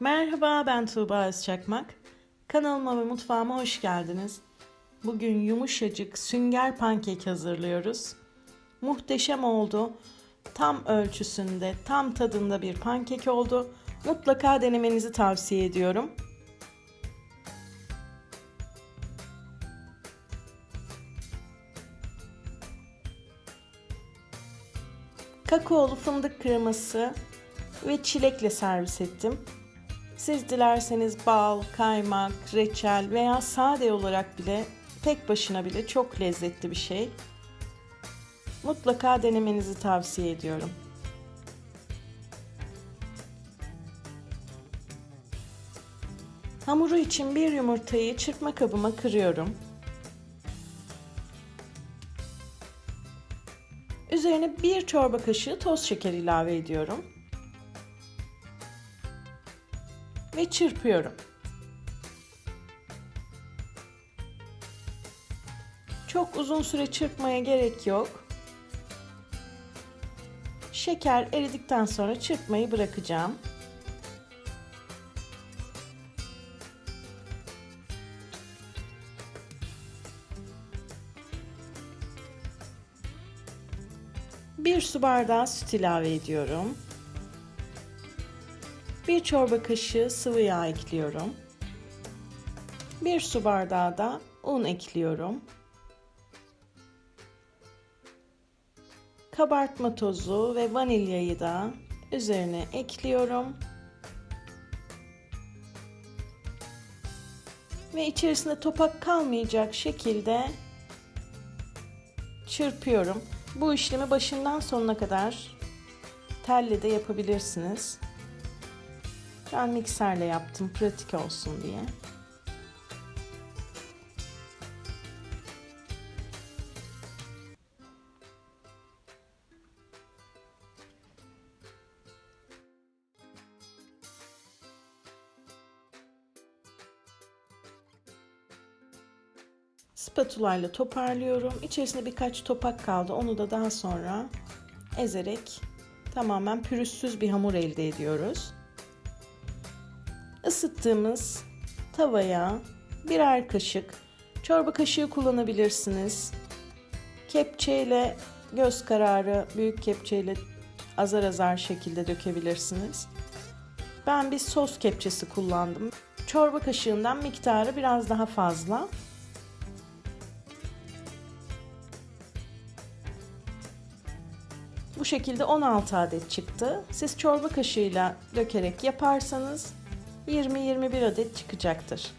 Merhaba ben Tuğba Özçakmak. Kanalıma ve mutfağıma hoş geldiniz. Bugün yumuşacık sünger pankek hazırlıyoruz. Muhteşem oldu. Tam ölçüsünde, tam tadında bir pankek oldu. Mutlaka denemenizi tavsiye ediyorum. Kakaolu fındık kreması ve çilekle servis ettim. Siz dilerseniz bal, kaymak, reçel veya sade olarak bile tek başına bile çok lezzetli bir şey. Mutlaka denemenizi tavsiye ediyorum. Hamuru için bir yumurtayı çırpma kabıma kırıyorum. Üzerine bir çorba kaşığı toz şeker ilave ediyorum. Ve çırpıyorum. Çok uzun süre çırpmaya gerek yok. Şeker eridikten sonra çırpmayı bırakacağım. Bir su bardağı süt ilave ediyorum. Bir çorba kaşığı sıvı yağ ekliyorum. Bir su bardağı da un ekliyorum. Kabartma tozu ve vanilyayı da üzerine ekliyorum. Ve içerisinde topak kalmayacak şekilde çırpıyorum. Bu işlemi başından sonuna kadar telle de yapabilirsiniz. Ben mikserle yaptım pratik olsun diye. Spatula ile toparlıyorum. İçerisinde birkaç topak kaldı. Onu da daha sonra ezerek tamamen pürüzsüz bir hamur elde ediyoruz. Isıttığımız tavaya birer kaşık çorba kaşığı kullanabilirsiniz. Kepçeyle göz kararı büyük kepçeyle azar azar şekilde dökebilirsiniz. Ben bir sos kepçesi kullandım. Çorba kaşığından miktarı biraz daha fazla. Bu şekilde 16 adet çıktı. Siz çorba kaşığıyla dökerek yaparsanız 20-21 adet çıkacaktır.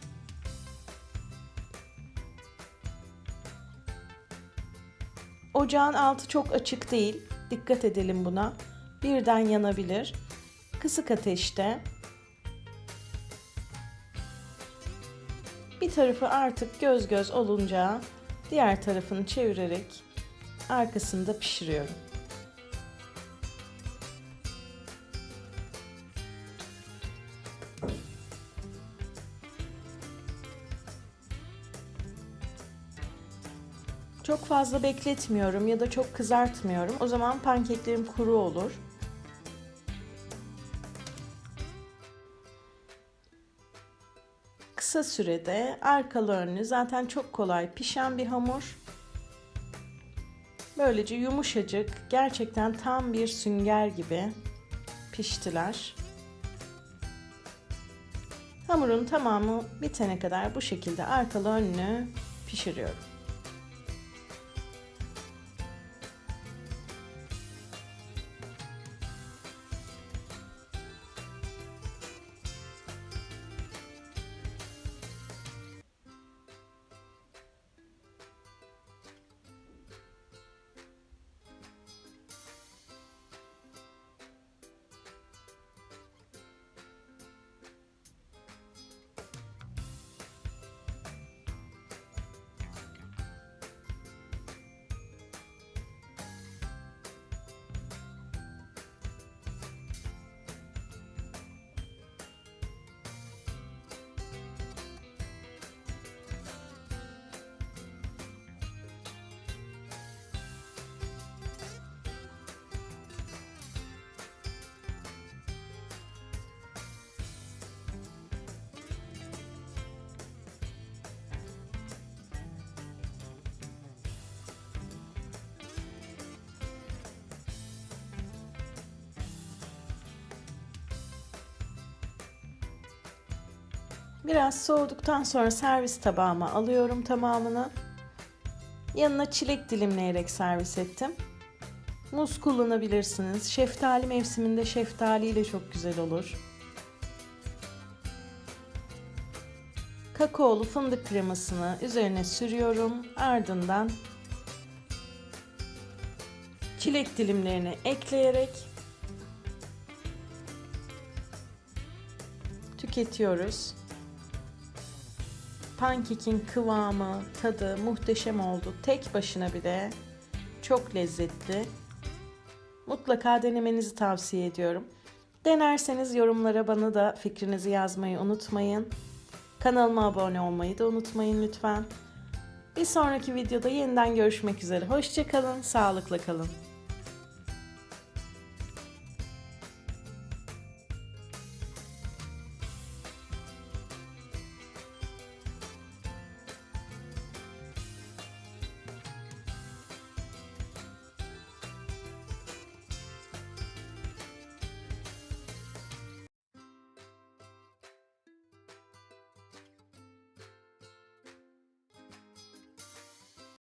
Ocağın altı çok açık değil. Dikkat edelim buna. Birden yanabilir. Kısık ateşte bir tarafı artık göz göz olunca diğer tarafını çevirerek arkasında pişiriyorum. Çok fazla bekletmiyorum ya da çok kızartmıyorum. O zaman pankeklerim kuru olur. Kısa sürede arkalı önlü zaten çok kolay pişen bir hamur. Böylece yumuşacık, gerçekten tam bir sünger gibi piştiler. Hamurun tamamı bitene kadar bu şekilde arkalı önlü pişiriyorum. Biraz soğuduktan sonra servis tabağıma alıyorum tamamını. Yanına çilek dilimleyerek servis ettim. Muz kullanabilirsiniz. Şeftali mevsiminde şeftaliyle çok güzel olur. Kakaolu fındık kremasını üzerine sürüyorum. Ardından çilek dilimlerini ekleyerek tüketiyoruz. Pankekin kıvamı, tadı muhteşem oldu. Tek başına bir de çok lezzetli. Mutlaka denemenizi tavsiye ediyorum. Denerseniz yorumlara bana da fikrinizi yazmayı unutmayın. Kanalıma abone olmayı da unutmayın lütfen. Bir sonraki videoda yeniden görüşmek üzere. Hoşçakalın, sağlıkla kalın.